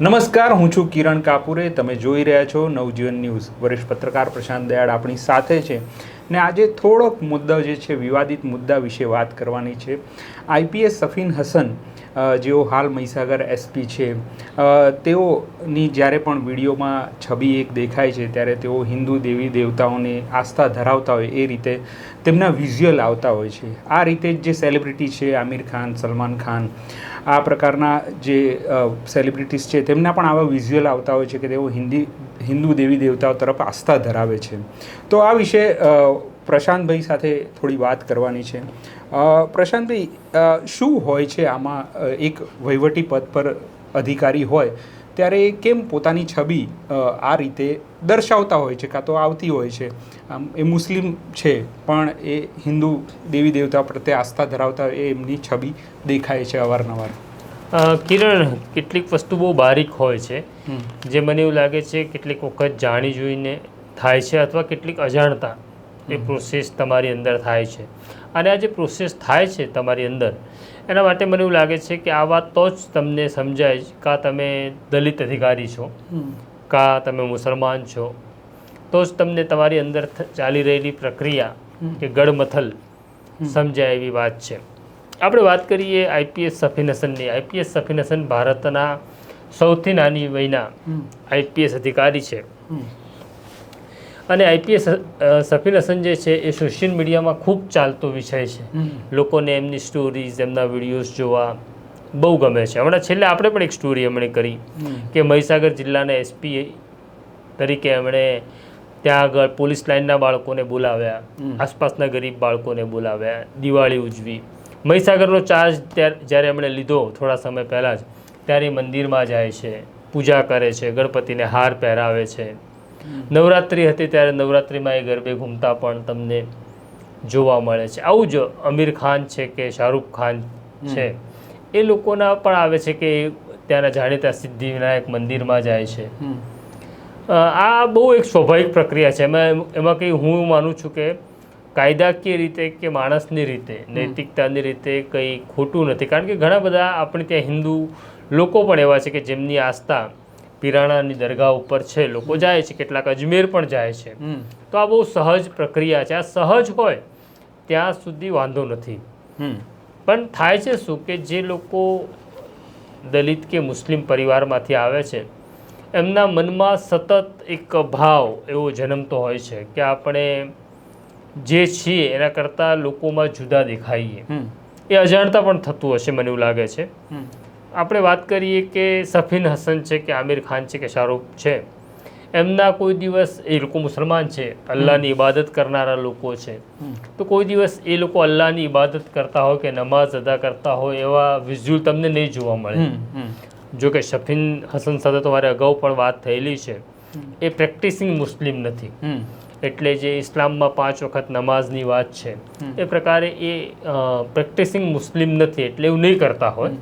નમસ્કાર, હું છું કિરણ કાપુરે. તમે જોઈ રહ્યા છો નવજીવન ન્યૂઝ. વરિષ્ઠ પત્રકાર પ્રશાંત દયાળ આપણી સાથે છે. ને આજે થોડોક મુદ્દો જે છે, વિવાદિત મુદ્દા વિશે વાત કરવાની છે. આઈપીએસ સફીન હસન જેઓ હાલ મહીસાગર એસપી છે. તેઓની જ્યારે પણ વિડીયોમાં છબી એક દેખાય છે, ત્યારે તેઓ હિન્દુ દેવી દેવતાઓને આસ્થા ધરાવતા હોય એ રીતે તેમના વિઝ્યુઅલ આવતા હોય છે. આ રીતે જે સેલિબ્રિટી છે, આમિર ખાન, સલમાન ખાન, આ પ્રકારના જે સેલિબ્રિટીઝ છે, તેમના પણ આવા વિઝ્યુઅલ આવતા હોય છે કે તેઓ હિન્દી, હિન્દુ દેવી દેવતાઓ તરફ આસ્થા ધરાવે છે. તો આ વિશે પ્રશાંતભાઈ સાથે થોડી વાત કરવાની છે. પ્રશાંતભાઈ શું હોય છે આમાં એક વહીવટી પદ પર અધિકારી હોય ત્યારે એ કેમ પોતાની છબી આ રીતે દર્શાવતા હોય છે કાં તો આવતી હોય છે? આમ એ મુસ્લિમ છે પણ એ હિન્દુ દેવી દેવતા પ્રત્યે આસ્થા ધરાવતા એ એમની છબી દેખાય છે અવારનવાર. કિરણ કેટલીક વસ્તુ બહુ બારીક હોય છે જે મને એવું લાગે છે કેટલીક વખત જાણી જોઈને થાય છે અથવા કેટલીક અજાણતા એ પ્રોસેસ તમારી અંદર થાય છે. અને આ જે પ્રોસેસ થાય છે તમારી અંદર એના માટે મને એવું લાગે છે કે આ વાત તો જ તમને સમજાય કાં તમે દલિત અધિકારી છો કાં તમે મુસલમાન છો તો જ તમને તમારી અંદર ચાલી રહેલી પ્રક્રિયા કે ગડમથલ સમજાય એવી વાત છે. આપણે વાત કરીએ આઈપીએસ સફિનેશનની આઈપીએસ સફિનેશન ભારતના સૌથી નાની વયના આઈપીએસ અધિકારી છે. અને આઈપીએસ સફીર હસન જે છે એ સોશિયલ મીડિયામાં ખૂબ ચાલતો વિષય છે. લોકોને એમની સ્ટોરીઝ એમના વિડીયોઝ જોવા બહુ ગમે છે. હમણાં છેલ્લે આપણે પણ એક સ્ટોરી એમણે કરી કે મહીસાગર જિલ્લાના એસપી તરીકે એમણે ત્યાં આગળ પોલીસ લાઇનના બાળકોને બોલાવ્યા. આસપાસના ગરીબ બાળકોને બોલાવ્યા. દિવાળી ઉજવી. મહીસાગરનો ચાર્જ ત્યારે જ્યારે એમણે લીધો થોડા સમય પહેલાં જ ત્યારે મંદિરમાં જાય છે પૂજા કરે છે ગણપતિને હાર પહેરાવે છે. નવરાત્રિ હતી ત્યારે નવરાત્રિમાં એ ગરબે ઘૂમતા પણ તમને જોવા મળે છે. આવું જ અમીર ખાન છે કે શાહરૂખ ખાન છે એ લોકોના પણ આવે છે કે ત્યાંના જાણીતા સિદ્ધિવિનાયક મંદિરમાં જાય છે. આ બહુ એક સ્વાભાવિક પ્રક્રિયા છે. એમાં એમાં કંઈ હું માનું છું કે કાયદાકીય રીતે કે માણસની રીતે નૈતિકતાની રીતે કંઈ ખોટું નથી. કારણ કે ઘણા બધા આપણે ત્યાં હિન્દુ લોકો પણ એવા છે કે જેમની આસ્થા પીરાણાની દરગાહ ઉપર છે લોકો જાય છે કેટલાક અજમેર પણ જાય છે. તો આ બહુ સહજ પ્રક્રિયા છે. આ સહજ હોય ત્યાં સુધી વાંધો નથી. પણ થાય છે શું કે જે લોકો દલિત કે મુસ્લિમ પરિવારમાંથી આવે છે એમના મનમાં સતત એક ભાવ એવો જન્મતો હોય છે કે આપણે જે છીએ એના કરતાં લોકોમાં જુદા દેખાઈએ. એ અજાણતા પણ થતું હશે મને એવું લાગે છે. આપણે વાત કરીએ કે સફીન હસન છે કે આમિર ખાન છે કે શાહરૂખ છે એમના કોઈ દિવસ એ લોકો મુસલમાન છે અલ્લાહની ઇબાદત કરનારા લોકો છે. તો કોઈ દિવસ એ લોકો અલ્લાહની ઇબાદત કરતા હોય કે નમાઝ અદા કરતા હોય એવા વિઝ્યુઅલ તમને નહીં જોવા મળે. જો કે શફીન હસન સાથે તો મારે અગાઉ પણ વાત થયેલી છે. એ પ્રેક્ટિસિંગ મુસ્લિમ નથી. એટલે જે ઇસ્લામમાં પાંચ વખત નમાઝની વાત છે એ પ્રકારે એ પ્રેક્ટિસિંગ મુસ્લિમ નથી એટલે એવું નહીં કરતા હોય.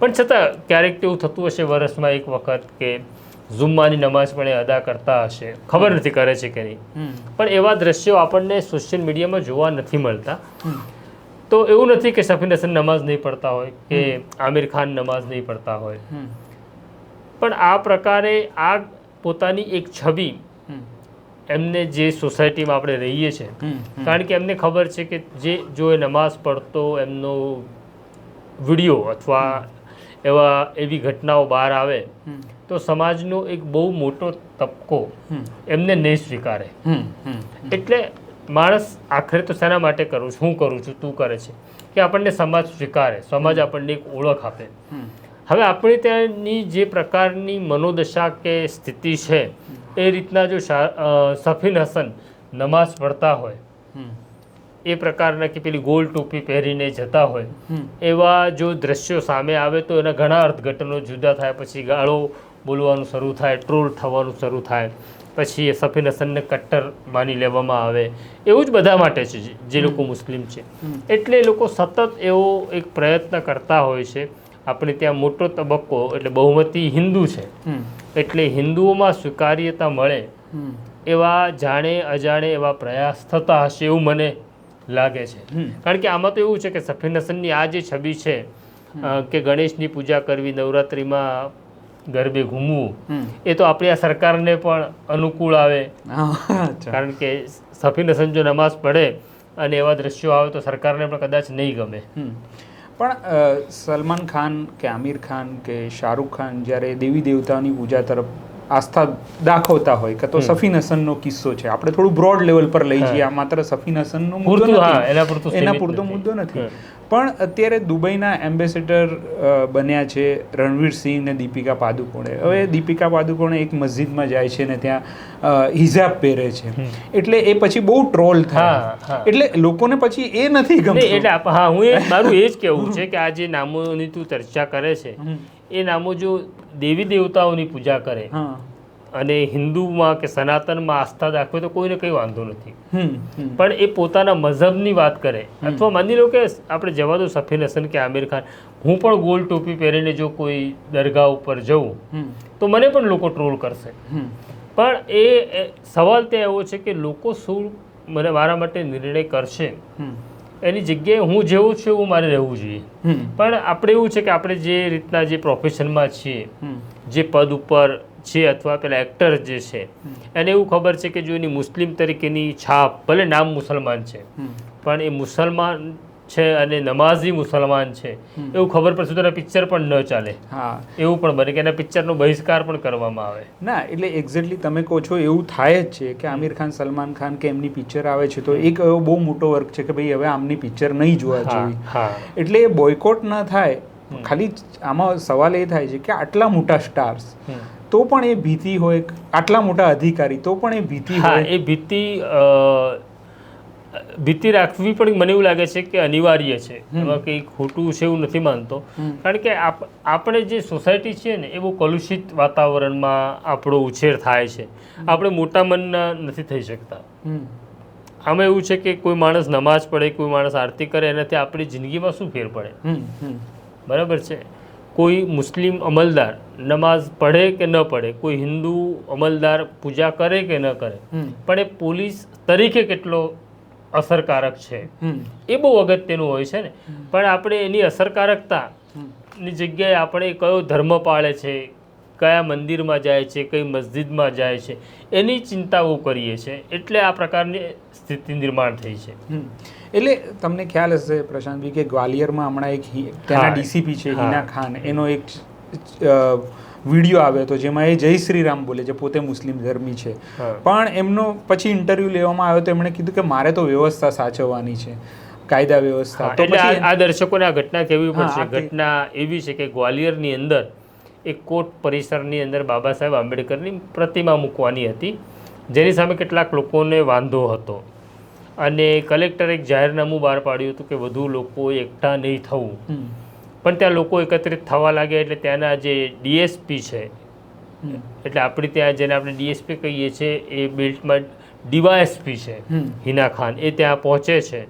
પણ છતાં ક્યારેક તેવું થતું હશે વર્ષમાં એક વખત કે ઝુમ્માની નમાઝ પણ એ અદા કરતા હશે. ખબર નથી કરે છે કે નહીં. પણ એવા દ્રશ્યો આપણને સોશિયલ મીડિયામાં જોવા નથી મળતા. તો એવું નથી કે સફીન હસન નમાઝ નહીં પડતા હોય કે આમિર ખાન નમાઝ નહીં પડતા હોય. પણ આ પ્રકારે આ પોતાની એક છબી એમને જે સોસાયટીમાં આપણે રહીએ છીએ કારણ કે એમને ખબર છે કે જે જો એ નમાઝ પડતો એમનો વીડિયો અથવા એવા એવી ઘટનાઓ બહાર આવે તો સમાજનો એક બહુ મોટો તબકો એમને નહીં સ્વીકારે. એટલે માણસ આખરે તો શેના માટે કરું છું હું કરું છું તું કરે છે કે આપણને સમાજ સ્વીકારે સમાજ આપણને એક ઓળખ આપે. હવે આપણે ત્યાંની જે પ્રકારની મનોદશા કે સ્થિતિ છે એ રીતના જો સફીન હસન નમાઝ પડતા હોય એ પ્રકારના કે પેલી ગોલ ટોપી પહેરીને જતા હોય એવા જો દ્રશ્યો સામે આવે તો એના ઘણા અર્થઘટનો જુદા થાય. પછી ગાળો બોલવાનું શરૂ થાય ટ્રોલ થવાનું શરૂ થાય. પછી એ સફીન હસનને કટ્ટર માની લેવામાં આવે. એવું જ બધા માટે છે જે- જે લોકો મુસ્લિમ છે. એટલે એ લોકો સતત એવો એક પ્રયત્ન કરતા હોય છે. આપણે ત્યાં મોટો તબક્કો એટલે બહુમતી હિન્દુ છે. એટલે હિન્દુઓમાં સ્વીકાર્યતા મળે એવા જાણે અજાણે એવા પ્રયાસ થતા હશે એવું મને લાગે છે. કારણ કે આમાં તો એવું છે કે સફીન હસનની આ જે છબી છે કે ગણેશની પૂજા કરવી નવરાત્રિમાં ગરબે ઘૂમવું એ તો આપણી આ સરકારને પણ અનુકૂળ આવે. કારણ કે સફી નસન જો નમાઝ પડે અને એવા દ્રશ્યો આવે તો સરકારને પણ કદાચ નહીં ગમે. પણ સલમાન ખાન કે આમિર ખાન કે શાહરૂખ ખાન જ્યારે દેવી દેવતાની પૂજા તરફ આસ્થા દાખવતા હોય કે તો. સફીન હસનનો કિસ્સો છે. આપણે થોડું બ્રોડ લેવલ પર લઈ જઈએ. આ માત્ર સફીન હસનનો મુદ્દો નથી. એના પૂરતું મુદ્દો નથી. પણ અત્યારે દુબઈના એમ્બેસેડર બન્યા છે રણવીર સિંહ ને દીપિકા પાદુકોણે. હવે દીપિકા પાદુકોણે એક મસ્જિદમાં જાય છે ને ત્યાં હિજાબ પહેરે છે. એટલે એ પછી બહુ ટ્રોલ થાય. એટલે લોકોને પછી એ નથી ગમતું. એટલે હા હું મારું એ જ કહેવું છે કે આ જે નામોની તું ચર્ચા કરે છે. એ નામો જો દેવી દેવતાઓની પૂજા કરે હા. અને હિન્દુમાં કે સનાતનમાં આસ્થા દાખવે તો કોઈને કંઈ વાંધો નથી. પણ એ પોતાના મઝહબની વાત કરે. અથવા માની લો કે આપણે જવા દો સફીન હસન કે આમિર ખાન હું પણ ગોલ ટોપી પહેરીને જો કોઈ દરગાહ ઉપર જઉં તો મને પણ લોકો ટ્રોલ કરશે. પણ એ સવાલ ત્યાં એવો છે કે લોકો શું મને મારા માટે નિર્ણય કરશે. એની જગ્યાએ હું જેવું છું એવું મારે રહેવું જોઈએ. પણ આપણે એવું છે કે આપણે જે રીતના જે પ્રોફેશનમાં છીએ જે પદ ઉપર છે અથવા પેલા એક્ટર જે છે એને એવું ખબર છે કે જો એની મુસ્લિમ તરીકેની છાપ ભલે નામ મુસલમાન છે પણ એ મુસલમાન છે અને નમાઝી મુસલમાન છે. એવું ખબર પડશે તો એના પિક્ચર પણ ન ચાલે. હા. એવું પણ બને કે એના પિક્ચરનો બહિષ્કાર પણ કરવામાં આવે. ના એટલે એક્ઝેક્ટલી તમે કહો છો એવું થાય જ છે કે આમિર ખાન સલમાન ખાન કે એમની પિક્ચર આવે છે તો એક એવો બહુ મોટો વર્ક છે કે ભાઈ હવે આમની પિક્ચર નહીં જોવા જોઈએ. એટલે એ બોયકોટ ન થાય. ખાલી આમાં સવાલ એ થાય છે કે આટલા મોટા સ્ટાર્સ તો પણ એ ભીતિ હોય આટલા મોટા અધિકારી તો પણ એ ભીતિ હોય. એ ભીતિ ભીતિ રાખવી પણ મને એવું લાગે છે કે અનિવાર્ય છે. એમાં કંઈ ખોટું છે એવું નથી માનતો. કારણ કે આપ આપણે જે સોસાયટી છે ને એ બહુ કલુષિત વાતાવરણમાં આપણો ઉછેર થાય છે. આપણે મોટા મનના નથી થઈ શકતા. આમાં એવું છે કે કોઈ માણસ નમાઝ પઢે કોઈ માણસ આરતી કરે એનાથી આપણી જિંદગીમાં શું ફેર પડે. બરાબર છે? કોઈ મુસ્લિમ અમલદાર નમાઝ પઢે કે ન પઢે કોઈ હિન્દુ અમલદાર પૂજા કરે કે ન કરે પણ એ પોલીસ તરીકે કેટલો અસરકારક છે. એ બહુ અગત્યનું હોય છે ને. પણ આપણે એની અસરકારકતા ની જગ્યાએ આપણે કયો ધર્મ પાળે છે કયા મંદિરમાં જાય છે કઈ મસ્જિદમાં જાય છે એની ચિંતાઓ કરીએ છીએ એટલે આ પ્રકારની સ્થિતિ નિર્માણ થઈ છે. એટલે તમને ખ્યાલ હશે પ્રશાંતભાઈ કે ગ્વાલિયરમાં હમણાં એક ત્યાંના ડીસીપી છે. હિના ખાન. એનો એક વીડિયો આવ્યો હતો જેમાં એ જય શ્રી રામ બોલે છે પોતે મુસ્લિમ ધર્મી છે. પણ એમનો પછી ઇન્ટરવ્યૂ લેવામાં આવ્યો તો એમણે કીધું કે મારે તો વ્યવસ્થા સાચવવાની છે કાયદા વ્યવસ્થા. તો આ દર્શકોને આ ઘટના કેવી પડશે? ઘટના એવી છે કે ગ્વાલિયરની અંદર એક કોર્ટ પરિસરની અંદર બાબા સાહેબ આંબેડકરની પ્રતિમા મૂકવાની હતી. જેની સામે કેટલાક લોકોને વાંધો હતો. અને કલેક્ટરે એક જાહેરનામું બહાર પાડ્યું હતું કે વધુ લોકો એકઠા નહીં થવું. પણ ત્યાં લોકો એકત્રિત થવા લાગ્યા એટલે ત્યાંના જે ડીએસપી છે એટલે આપણે ત્યાં જેને આપણે ડીએસપી કહીએ છીએ એ બેલ્ટમાં ડીવાયએસપી છે હિના ખાન. એ ત્યાં પહોંચે છે.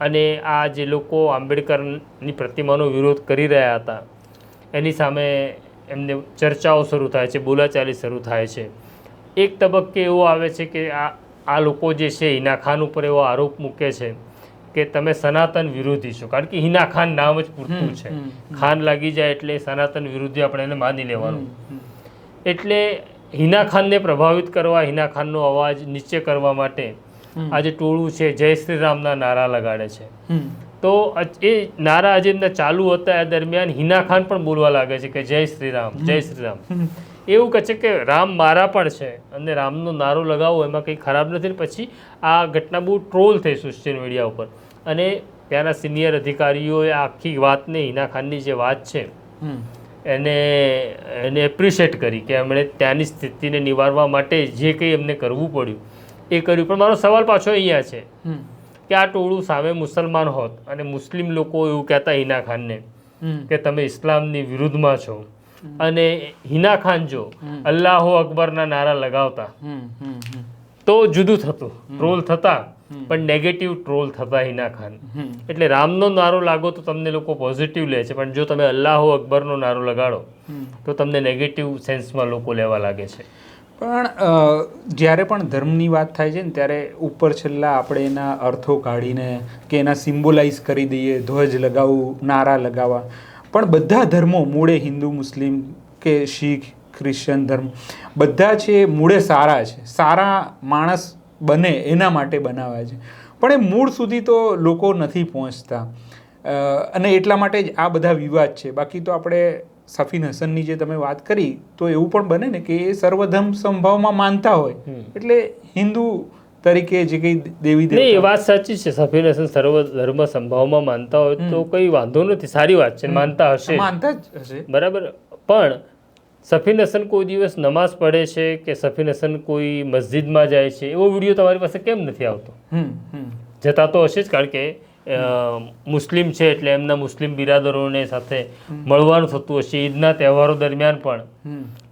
અને આ જે લોકો આંબેડકરની પ્રતિમાનો વિરોધ કરી રહ્યા હતા એની સામે એમને ચર્ચાઓ શરૂ થાય છે બોલાચાલી શરૂ થાય છે. એક તબક્કે એવો આવે છે કે આ આ લોકો જે છે હિના ખાન ઉપર એવો આરોપ મૂકે છે. કે તમે સનાતન વિરોધી છો. કારણ કે હિના ખાન નામ જ પૂરતું છે. ખાન લાગી જાય એટલે સનાતન વિરોધી આપણે એને માની લેવાનું. એટલે હિના ખાનને પ્રભાવિત કરવા હિના ખાનનો અવાજ નીચે કરવા માટે આજે આ જે ટોળું છે જય શ્રી રામના નારા લગાડે છે. તો એ નારા આજે એમના ચાલુ હતા એ દરમિયાન હિના ખાન પણ બોલવા લાગે છે કે જય શ્રી રામ જય શ્રી રામ. એવું કહે છે કે રામ મારા પણ છે અને રામનો નારો લગાવો એમાં કંઈ ખરાબ નથી. પછી આ ઘટના બહુ ટ્રોલ થઈ સોશિયલ મીડિયા ઉપર. અને ત્યાંના સિનિયર અધિકારીઓએ આખી વાતને હિના ખાનની જે વાત છે એને એને એપ્રિશિએટ કરી કે એમણે ત્યાંની સ્થિતિને નિવારવા માટે જે કંઈ એમને કરવું પડ્યું એ કર્યું. પણ મારો સવાલ પાછો અહીંયા છે કે આ ટોળું સામે મુસલમાન હોત અને મુસ્લિમ લોકો એવું કહેતા હિના ખાનને કે તમે ઇસ્લામની વિરુદ્ધમાં છો અને હિના ખાન જો. અલ્લાહો અકબરના નારા લગાવતા હમ. હમ. હમ. તો જુદું થતું ટ્રોલ થતા પણ નેગેટિવ ટ્રોલ થતા હિના ખાન. એટલે રામનો નારો લાગો તો તમને લોકો પોઝિટિવ લે છે પણ જો તમે અલ્લાહો અકબરનો નારો લગાડો તો તમને નેગેટિવ સેન્સમાં લોકો લેવા લાગે છે પણ જ્યારે પણ ધર્મની વાત થાય છે ને ત્યારે ઉપર છેલ્લા આપણે એના અર્થો કાઢીને કે એના સિમ્બોલાઇઝ કરી દઈએ ધ્વજ લગાવવું નારા લગાવવા પણ બધા ધર્મો મૂળે હિન્દુ મુસ્લિમ કે શીખ ક્રિશ્ચન ધર્મ બધા છે મૂળે સારા છે. સારા માણસ બને એના માટે બનાવ્યા છે. પણ એ મૂળ સુધી તો લોકો નથી પહોંચતા. અને એટલા માટે જ આ બધા વિવાદ છે. બાકી તો આપણે સફીન હસનની જે તમે વાત કરી તો એવું પણ બને ને કે એ સર્વધર્મ સંભાવમાં માનતા હોય. એટલે હિન્દુ તરીકે જે કંઈ દેવી નહીં એ વાત સાચી છે. સફીન હસન સર્વ ધર્મ સંભાવમાં માનતા હોય તો કંઈ વાંધો નથી. સારી વાત છે. માનતા હશે. માનતા જ હશે. બરાબર. પણ સફીન હસન કોઈ દિવસ નમાઝ પઢે છે કે સફીન હસન કોઈ મસ્જિદમાં જાય છે એવો વીડિયો તમારી પાસે કેમ નથી આવતો? જતા તો હશે જ કારણ કે મુસ્લિમ છે એટલે એમના મુસ્લિમ બિરાદરોને સાથે મળવાનું થતું હશે ઈદના તહેવારો દરમિયાન પણ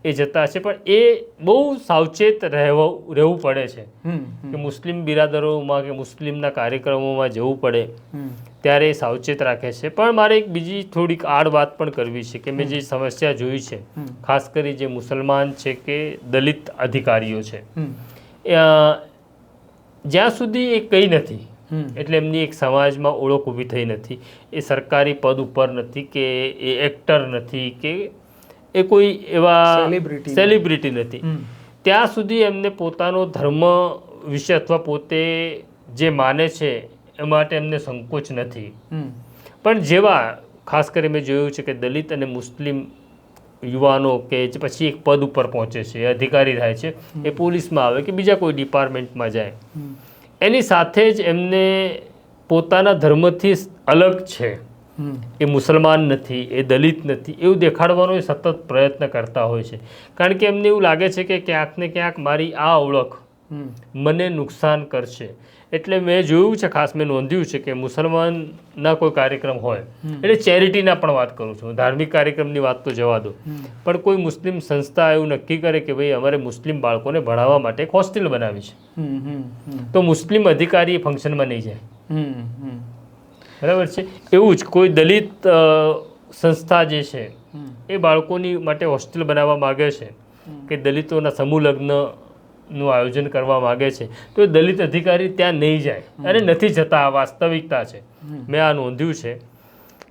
એ જતા હશે. પણ એ બહુ સાવચેત રહેવું રહેવું પડે છે કે મુસ્લિમ બિરાદરોમાં કે મુસ્લિમના કાર્યક્રમોમાં જવું પડે ત્યારે એ સાવચેત રાખે છે. પણ મારે એક બીજી થોડીક આડ વાત પણ કરવી છે કે મેં જે સમસ્યા જોઈ છે ખાસ કરી જે મુસલમાન છે કે દલિત અધિકારીઓ છે. જ્યાં સુધી એ કંઈ નથી એટલે એમની એક સમાજમાં ઓળખ ઊભી થઈ નથી. એ સરકારી પદ ઉપર નથી કે એ એક્ટર નથી કે એ કોઈ એવા સેલિબ્રિટી નથી. ત્યાં સુધી એમને પોતાનો ધર્મ વિશે અથવા પોતે જે માને છે એ માટે એમને સંકોચ નથી. પણ જેવા ખાસ કરી મેં જોયું છે કે દલિત અને મુસ્લિમ યુવાનો કે પછી એક પદ ઉપર પહોંચે છે અધિકારી થાય છે એ પોલીસમાં આવે કે બીજા કોઈ ડિપાર્ટમેન્ટમાં જાય. એની સાથે જ એમને પોતાના ધર્મથી અલગ છે. એ મુસલમાન નથી એ દલિત નથી એવું દેખાડવાનો એ સતત પ્રયત્ન કરતા હોય છે. કારણ કે એમને એવું લાગે છે કે ક્યાંક ને ક્યાંક મારી આ ઓળખ મને નુકસાન કરશે. એટલે મેં જોયું છે ખાસ મેં નોંધ્યું છે કે મુસલમાનના કોઈ કાર્યક્રમ હોય એટલે ચેરિટીના પણ વાત કરું છું. ધાર્મિક કાર્યક્રમની વાત તો જવા દો પણ કોઈ મુસ્લિમ સંસ્થા એવું નક્કી કરે કે ભાઈ અમારે મુસ્લિમ બાળકોને ભણાવવા માટે એક હોસ્ટેલ બનાવી છે. તો મુસ્લિમ અધિકારી ફંક્શનમાં નહીં જાય. બરાબર છે? એવું જ કોઈ દલિત સંસ્થા જે છે એ બાળકોની માટે હોસ્ટેલ બનાવવા માગે છે કે દલિતોના સમૂહ લગ્નનું આયોજન કરવા માગે છે. તો એ દલિત અધિકારી ત્યાં નહીં જાય અને નથી જતા. આ વાસ્તવિકતા છે. મેં આ નોંધ્યું છે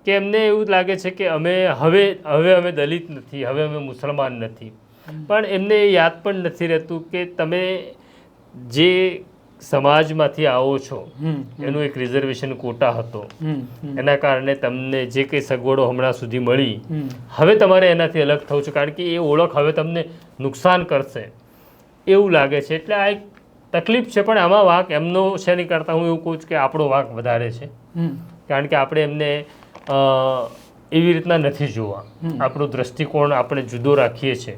કે એમને એવું લાગે છે કે અમે હવે હવે અમે દલિત નથી હવે અમે મુસલમાન નથી. પણ એમને એ યાદ પણ નથી રહેતું કે તમે જે સમાજમાંથી આવો છો એનું એક રિઝર્વેશન કોટા હતો. એના કારણે તમને જે કંઈ સગવડો હમણાં સુધી મળી હવે તમારે એનાથી અલગ થવું છે. કારણ કે એ ઓળખ હવે તમને નુકસાન કરશે. એવું લાગે છે. એટલે આ એક તકલીફ છે પણ આમાં વાંક એમનો છે નહીં કરતાં. હું એવું કહું છું કે આપણો વાંક વધારે છે. કારણ કે આપણે એમને એવી રીતના નથી જોવા. આપણો દ્રષ્ટિકોણ આપણે જુદો રાખીએ છીએ.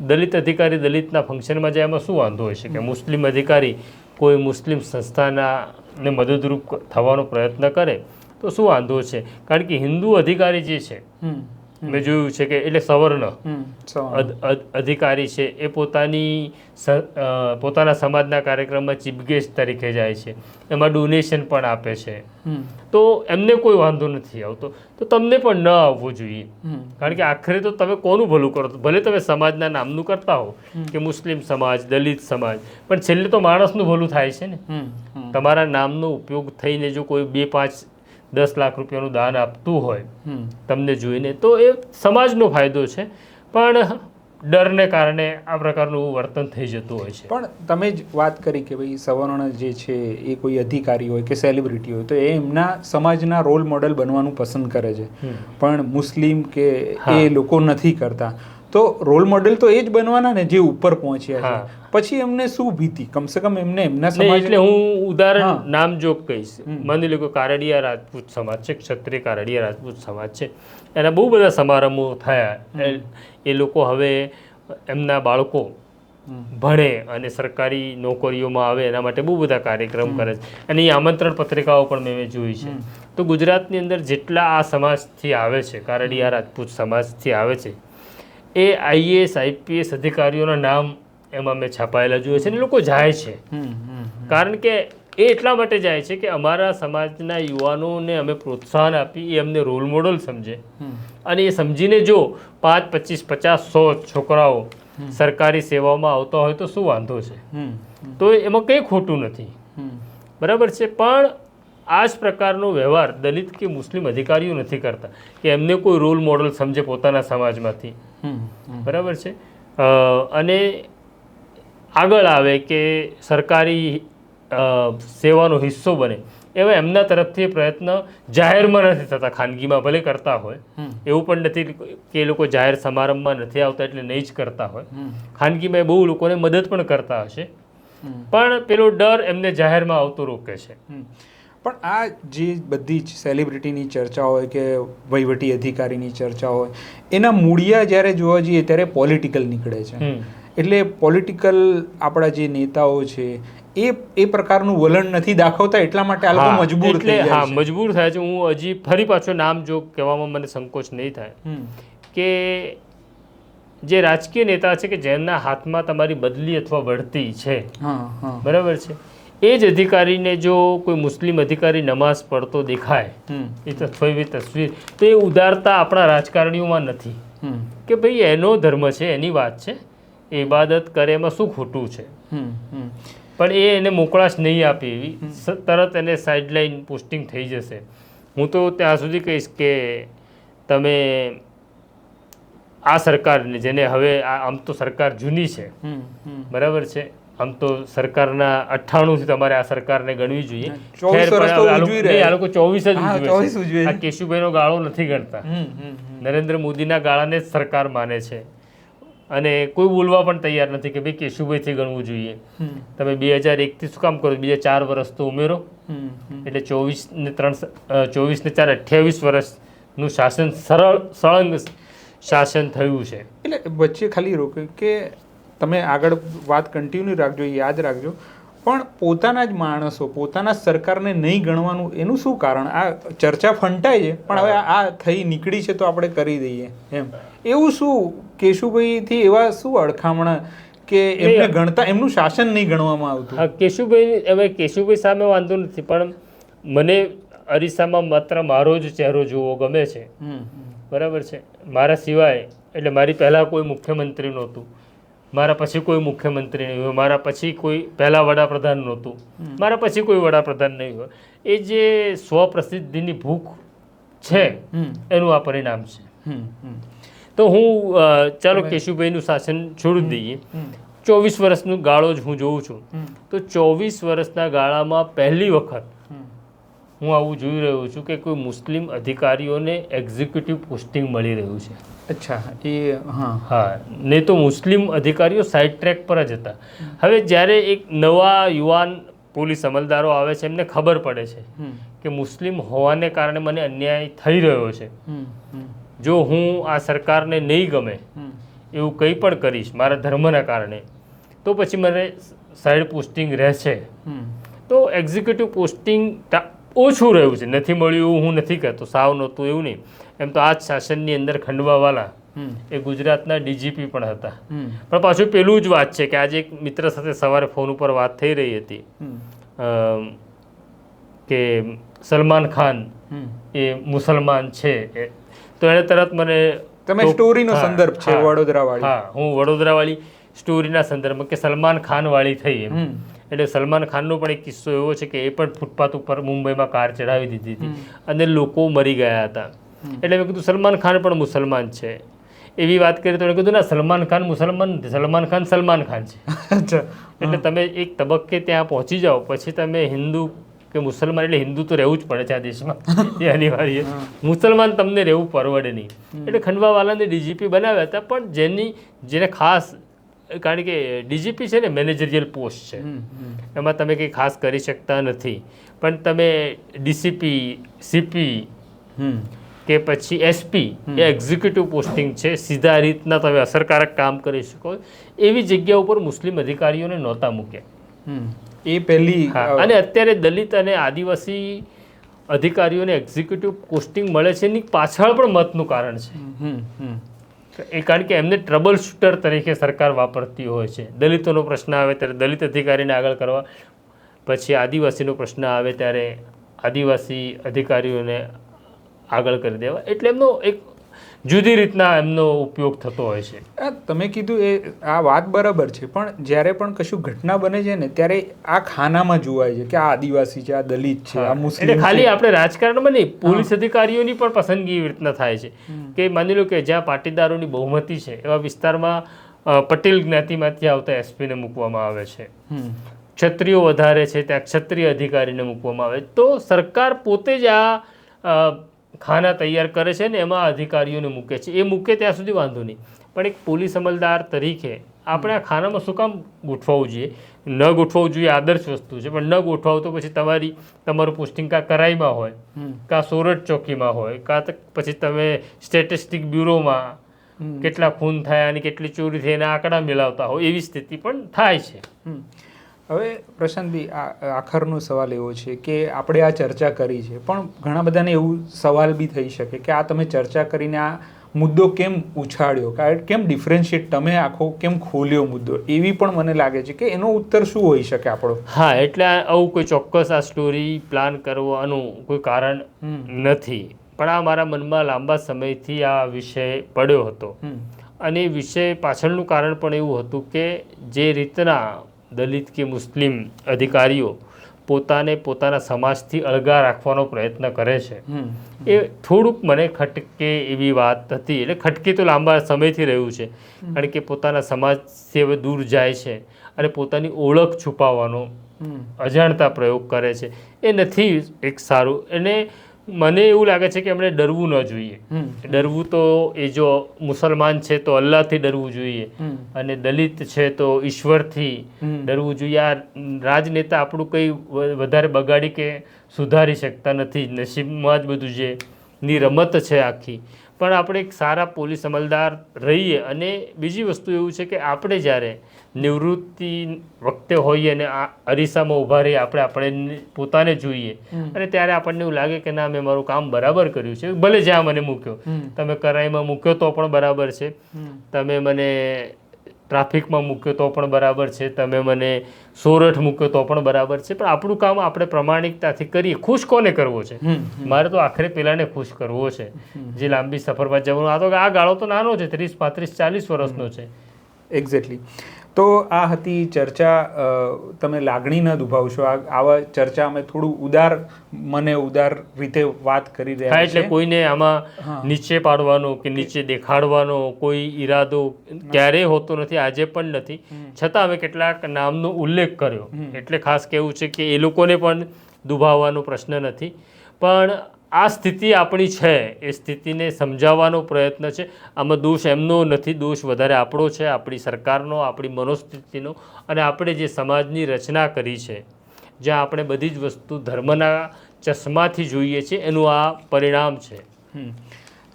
દલિત અધિકારી દલિતના ફંક્શનમાં જાય એમાં શું વાંધો હોય છે કે મુસ્લિમ અધિકારી કોઈ મુસ્લિમ સંસ્થાના ને મદદરૂપ થવાનો પ્રયત્ન કરે તો શું વાંધો છે? કારણ કે હિન્દુ અધિકારી જે છે મેં જોયું છે કે એટલે સવર્ણ અધિકારી છે. એ પોતાની પોતાના સમાજના કાર્યક્રમમાં ચીફ ગેસ્ટ તરીકે જાય છે. એમાં ડોનેશન પણ આપે છે. તો એમને કોઈ વાંધો નથી આવતો. તો તમને પણ ન આવવું જોઈએ. કારણ કે આખરે તો તમે કોનું ભલું કરો ભલે તમે સમાજના નામનું કરતા હો કે મુસ્લિમ સમાજ દલિત સમાજ પણ છેલ્લે તો માણસનું ભલું થાય છે ને. તમારા નામનો ઉપયોગ થઈને જો કોઈ બે પાંચ દસ લાખ રૂપિયાનું દાન આપતું હોય તમને જોઈને તો એ સમાજનો ફાયદો છે. પણ ડરને કારણે આ પ્રકારનું વર્તન થઈ જતું હોય છે. પણ તમે જ વાત કરી કે ભાઈ સવર્ણ જે છે એ કોઈ અધિકારી હોય કે સેલિબ્રિટી હોય તો એ એમના સમાજના રોલ મોડલ બનવાનું પસંદ કરે છે. પણ મુસ્લિમ કે એ લોકો નથી કરતા. તો રોલ મોડેલ તો એ જ બનવાના ને જે ઉપર પહોંચ્યા. છે. પછી એમને શું ભીતિ? કમસે કમ એમને એમના સમાજ એટલે હું ઉદાહરણ નામ જોગ કહીશ. માની લો કે કારડિયા રાજપૂત સમાજ છે ક્ષત્રિય કારડિયા રાજપૂત સમાજ છે. એના બહુ બધા સમારંભો થયા. એ- એ લોકો હવે એમના બાળકો ભણે અને સરકારી નોકરીઓમાં આવે એના માટે બહુ બધા કાર્યક્રમ કરે છે. અને એ આમંત્રણ પત્રિકાઓ પણ મેં જોઈ છે. તો ગુજરાતની અંદર જેટલા આ સમાજથી આવે છે કારડિયા રાજપૂત સમાજથી આવે છે એ આઈએએસ આઈપીએસ અધિકારીઓના નામ એમાં મેં છાપાયેલા જોઈએ છે અને લોકો જાય છે. કારણ કે એ એટલા માટે જાય છે કે અમારા સમાજના યુવાનોને અમે પ્રોત્સાહન આપી એ અમને રોલ મોડલ સમજે. અને એ સમજીને જો પાંચ પચીસ પચાસ સો છોકરાઓ સરકારી સેવામાં આવતા હોય તો શું વાંધો છે? તો એમાં કંઈ ખોટું નથી. બરાબર છે પણ આ જ પ્રકારનો વ્યવહાર દલિત કે મુસ્લિમ અધિકારીઓ નથી કરતા કે એમને કોઈ રોલ મોડલ સમજે પોતાના સમાજમાંથી. બરાબર છે? અને આગળ આવે કે સરકારી સેવાનો હિસ્સો બને એવા એમના તરફથી પ્રયત્ન જાહેરમાં નથી થતા ખાનગીમાં ભલે કરતા હોય. એવું પણ નથી કે એ લોકો જાહેર સમારંભમાં નથી આવતા એટલે નહીં જ કરતા હોય. ખાનગીમાં એ બહુ લોકોને મદદ પણ કરતા હશે. પણ પેલો ડર એમને જાહેરમાં આવતો રોકે છે. પણ આ જે બધી જ સેલિબ્રિટીની ચર્ચા હોય કે વહીવટી અધિકારીની ચર્ચા હોય એના મૂળિયા જ્યારે જોવા જઈએ ત્યારે પોલિટિકલ નીકળે છે. એટલે પોલિટિકલ આપણા જે નેતાઓ છે એ એ પ્રકારનું વલણ નથી દાખવતા એટલા માટે આ લોકો મજબૂર થઈ હા જાય હા મજબૂર થાય છે. હું હજી ફરી પાછું નામ જો કહેવામાં મને સંકોચ નહીં થાય. કે જે રાજકીય નેતા છે કે જેમના હાથમાં તમારી બદલી અથવા વળતી છે. બરાબર છે? એ જ અધિકારીને જો કોઈ મુસ્લિમ અધિકારી નમાઝ પડતો દેખાય એ એવી તસવીર તો એ ઉદારતા આપણા રાજકારણીઓમાં નથી. કે ભાઈ એનો ધર્મ છે એની વાત છે ઇબાદત કરે એમાં શું ખોટું છે. પણ એ એને મોકળાશ નહીં આપે એવી તરત એને સાઇડલાઇન પોસ્ટિંગ થઈ જશે હું તો ત્યાં સુધી કહીશ કે તમે આ સરકારને જેને હવે આ આમ તો સરકાર જૂની છે. બરાબર છે આમ તો સરકારના અઠ્ઠાણુંથી તમારે આ સરકારને ગણવી જોઈએ. હા, 24 ખેર, પણ વર્ષ તો આ લોકો- ચોવીસ જ ઉજવે 24 ઉજવે છે. છે. આ કેશુભાઈનો ગાળો નથી ગણતા. નરેન્દ્ર મોદીના ગાળાને જ સરકાર માને છે. અને કોઈ બોલવા પણ તૈયાર નથી કે ભાઈ કેશુભાઈથી ગણવું જોઈએ. તમે બે હજાર એકથી શું કામ કરો? બીજા ચાર વર્ષ તો ઉમેરો. એટલે ચોવીસ ને ત્રણ ચોવીસ ને ચાર અઠ્યાવીસ વર્ષનું શાસન સરળ સળંગ શાસન થયું છે. એટલે વચ્ચે ખાલી રોકે કે તમે આગળ વાત કન્ટિન્યુ રાખજો યાદ રાખજો. પણ પોતાના જ માણસો પોતાના સરકારને નહીં ગણવાનું એનું શું કારણ? આ ચર્ચા ફંટાય છે પણ હવે આ થઈ નીકળી છે તો આપણે કરી દઈએ એમ. એવું શું કેશુભાઈથી એવા શું અડખામણા કે એમને ગણતા એમનું શાસન નહીં ગણવામાં આવતું? હા કેશુભાઈ હવે કેશુભાઈ સામે વાંધો નથી પણ મને અરીસામાં માત્ર મારો જ ચહેરો જોવો ગમે છે. બરાબર છે. મારા સિવાય એટલે મારી પહેલાં કોઈ મુખ્યમંત્રી નહોતું. મારા પછી કોઈ મુખ્યમંત્રી નહીં હોય મારા પછી કોઈ પહેલાં વડાપ્રધાન નહોતું મારા પછી કોઈ વડાપ્રધાન નહીં હોય. એ જે સ્વપ્રસિદ્ધિની ભૂખ છે એનું આ પરિણામ છે. તો હું ચાલો કેશુભાઈનું શાસન છોડી દઈએ. ચોવીસ વર્ષનું ગાળો જ હું જોઉં છું. તો ચોવીસ વર્ષના ગાળામાં પહેલી વખત. હું આવું જોઈ રહ્યો છું કે કોઈ મુસ્લિમ અધિકારીઓને એક્ઝિક્યુટિવ પોસ્ટિંગ મળી રહ્યું છે. અચ્છા એ હા. હા નહીં તો મુસ્લિમ અધિકારીઓ સાઇડ ટ્રેક પર જ હતા. હવે જ્યારે એક નવા યુવાન પોલીસ અમલદારો આવે છે એમને ખબર પડે છે કે મુસ્લિમ હોવાને કારણે મને અન્યાય થઈ રહ્યો છે. જો હું આ સરકારને નહીં ગમે એવું કંઈ પણ કરીશ મારા ધર્મના કારણે તો પછી મને સાઈડ પોસ્ટિંગ રહેશે. તો એક્ઝિક્યુટિવ પોસ્ટિંગ ઓછું રહ્યું છે. નથી મળ્યું એવું હું નથી કહેતો. સાવ નહોતું એવું નહીં. એમ તો આ જ શાસનની અંદર ખંડવાવાલા એ ગુજરાતના ડીજીપી પણ હતા. પણ પાછું પેલું જ વાત છે કે આજે એક મિત્ર સાથે સવારે ફોન ઉપર વાત થઈ રહી હતી. કે સલમાન ખાન એ મુસલમાન છે. તો એણે તરત મને તમે સ્ટોરીનો સંદર્ભ છે વડોદરા વાળી હા હું વડોદરાવાળી સ્ટોરીના સંદર્ભમાં કે સલમાન ખાન વાળી થઈ એમ. એટલે સલમાન ખાનનો પણ એક કિસ્સો એવો છે કે એ પણ ફૂટપાથ ઉપર મુંબઈમાં કાર ચડાવી દીધી હતી. અને લોકો મરી ગયા હતા. એટલે મેં કીધું સલમાન ખાન પણ મુસલમાન છે. એવી વાત કરી તો એણે કીધું ના સલમાન ખાન મુસલમાન સલમાન ખાન સલમાન ખાન છે. એટલે તમે એક તબક્કે ત્યાં પહોંચી જાઓ પછી તમે હિન્દુ કે મુસલમાન એટલે હિન્દુ તો રહેવું જ પડે છે આ દેશમાં. એ અનિવાર્ય. મુસલમાન તમને રહેવું પરવડે નહીં. એટલે ખંડવાવાલાને ડીજીપી બનાવ્યા હતા પણ જેની જેને ખાસ કારણ કે ડીજીપી છે ને મેનેજરિયલ પોસ્ટ છે. એમાં તમે કંઈ ખાસ કરી શકતા નથી. પણ તમે ડીસીપી સીપી કે પછી એસપી એ એક્ઝિક્યુટિવ પોસ્ટિંગ છે સીધા રીતના તમે અસરકારક કામ કરી શકો. એવી જગ્યા ઉપર મુસ્લિમ અધિકારીઓને નહોતા મૂક્યા. એ પહેલી અને અત્યારે દલિત અને આદિવાસી અધિકારીઓને એક્ઝિક્યુટિવ પોસ્ટિંગ મળે છે એની પાછળ પણ મતનું કારણ છે. એ કારણ કે એમને ટ્રબલ શૂટર તરીકે સરકાર વાપરતી હોય છે. દલિતોનો પ્રશ્ન આવે ત્યારે દલિત અધિકારીને આગળ કરવા, પછી આદિવાસીનો પ્રશ્ન આવે ત્યારે આદિવાસી અધિકારીઓને આગળ કરી દેવા. એટલે એમનો એક જુદી રીતના એમનો ઉપયોગ થતો હોય છે. તમે કીધું એ આ વાત બરાબર છે પણ જ્યારે પણ કશું ઘટના બને છે ને ત્યારે આ ખાનામાં જોવાય છે કે આ આદિવાસી છે આ દલિત છે આ મુસ્લિમ એટલે ખાલી આપણે રાજકારણમાં નહીં પોલીસ અધિકારીઓની પણ પસંદગી એવી રીતના થાય છે. કે માની લો કે જ્યાં પાટીદારોની બહુમતી છે એવા વિસ્તારમાં પટેલ જ્ઞાતિમાંથી આવતા એસપીને મૂકવામાં આવે છે. ક્ષત્રિયો વધારે છે ત્યાં ક્ષત્રિય અધિકારીને મૂકવામાં આવે. તો સરકાર પોતે જ આ ખાના તૈયાર કરે છે ને એમાં અધિકારીઓને મૂકે છે. એ મૂકે ત્યાં સુધી વાંધો નહીં. પણ એક પોલીસ અમલદાર તરીકે આપણે આ ખાનામાં શું કામ ગોઠવાવું જોઈએ? ન ગોઠવવું જોઈએ આદર્શ વસ્તુ છે પણ ન ગોઠવાવું તો પછી તમારી તમારું પોસ્ટિંગ કાં કરાઈમાં હોય કાં સોરઠ ચોકીમાં હોય કાં તો પછી તમે સ્ટેટિસ્ટિક બ્યુરોમાં કેટલા ખૂન થયા અને કેટલી ચોરી થઈ એના આંકડા મેળવતા હોય એવી સ્થિતિ પણ થાય છે. હવે પ્રશાંતભાઈ આ આખરનો સવાલ એવો છે કે આપણે આ ચર્ચા કરી છે પણ ઘણા બધાને એવું સવાલ બી થઈ શકે કે આ તમે ચર્ચા કરીને આ મુદ્દો કેમ ઉછાળ્યો? કારણ કેમ ડિફરન્શિએટ તમે આખો કેમ ખોલ્યો મુદ્દો? એવી પણ મને લાગે છે કે એનો ઉત્તર શું હોઈ શકે આપણો? હા એટલે આ- આવું કોઈ ચોક્કસ આ સ્ટોરી પ્લાન કરવાનું કોઈ કારણ નથી. પણ આ મારા મનમાં લાંબા સમયથી આ વિષય પડ્યો હતો. અને એ વિષય પાછળનું કારણ પણ એવું હતું કે જે રીતના દલિત કે મુસ્લિમ અધિકારીઓ પોતાને પોતાના સમાજથી અળગા રાખવાનો પ્રયત્ન કરે છે. એ થોડુંક મને ખટકે એવી વાત હતી. એટલે ખટકે તો લાંબા સમયથી રહ્યું છે. કારણ કે પોતાના સમાજથી હવે દૂર જાય છે અને પોતાની ઓળખ છુપાવવાનો અજાણતા પ્રયોગ કરે છે. એ નથી એક સારું. અને મને એવું લાગે છે કે એમણે ડરવું ન જોઈએ. ડરવું તો એ જો મુસલમાન છે તો અલ્લાહથી ડરવું જોઈએ. અને દલિત છે તો ઈશ્વરથી ડરવું જોઈએ. આ રાજનેતા આપણું કંઈ વધારે બગાડી કે સુધારી શકતા નથી. નસીબમાં જ બધું જે ની રમત છે આખી. પણ આપણે એક સારા પોલીસ અમલદાર રહીએ અને બીજી વસ્તુ એવું છે કે આપણે જ્યારે નિવૃત્તિ વખતે હોઈએ અને આ અરીસામાં ઊભા રહીએ આપણે આપણે પોતાને જોઈએ. અને ત્યારે આપણને એવું લાગે કે ના મેં મારું કામ બરાબર કર્યું છે. ભલે જ્યાં મને મૂક્યો. તમે કરાઈમાં મૂક્યો તો પણ બરાબર છે. તમે મને ટ્રાફિકમાં મૂક્યો તો પણ બરાબર છે તમે મને સોરઠ મૂક્યો તો પણ બરાબર છે પણ આપણું કામ આપણે પ્રમાણિકતાથી કરીએ. ખુશ કોને કરવો છે? મારે તો આખરે પેલાને ખુશ કરવો છે. જે લાંબી સફરમાં જવાનું આ તો આ ગાળો તો નાનો છે ત્રીસ પાંત્રીસ ચાલીસ વર્ષનો છે. એક્ઝેક્ટલી તો આ હતી ચર્ચા તમે લાગણી ન દુભાવશો. આ આવા ચર્ચા અમે થોડું ઉદાર મને ઉદાર રીતે વાત કરી રહ્યા એટલે કોઈને આમાં નીચે પાડવાનો કે નીચે દેખાડવાનો કોઈ ઈરાદો ક્યારેય હોતો નથી આજે પણ નથી. છતાં અમે કેટલાક નામનો ઉલ્લેખ કર્યો. એટલે ખાસ કહેવું છે કે એ લોકોને પણ દુભાવવાનો પ્રશ્ન નથી. પણ આ સ્થિતિ આપણી છે એ સ્થિતિને સમજાવવાનો પ્રયત્ન છે. આમાં દોષ એમનો નથી દોષ વધારે આપણો છે આપણી સરકારનો આપણી મનોસ્થિતિનો અને આપણે જે સમાજની રચના કરી છે જ્યાં આપણે બધી જ વસ્તુ ધર્મના ચશ્માથી જોઈએ છીએ એનું આ પરિણામ છે.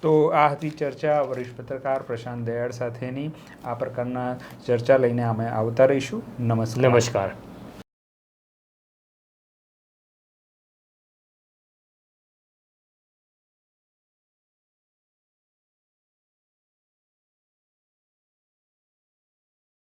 તો આ હતી ચર્ચા વરિષ્ઠ પત્રકાર પ્રશાંત દયાળ સાથેની. આ પ્રકારના ચર્ચા લઈને અમે આવતા રહીશું. નમસ્કાર. નમસ્કાર.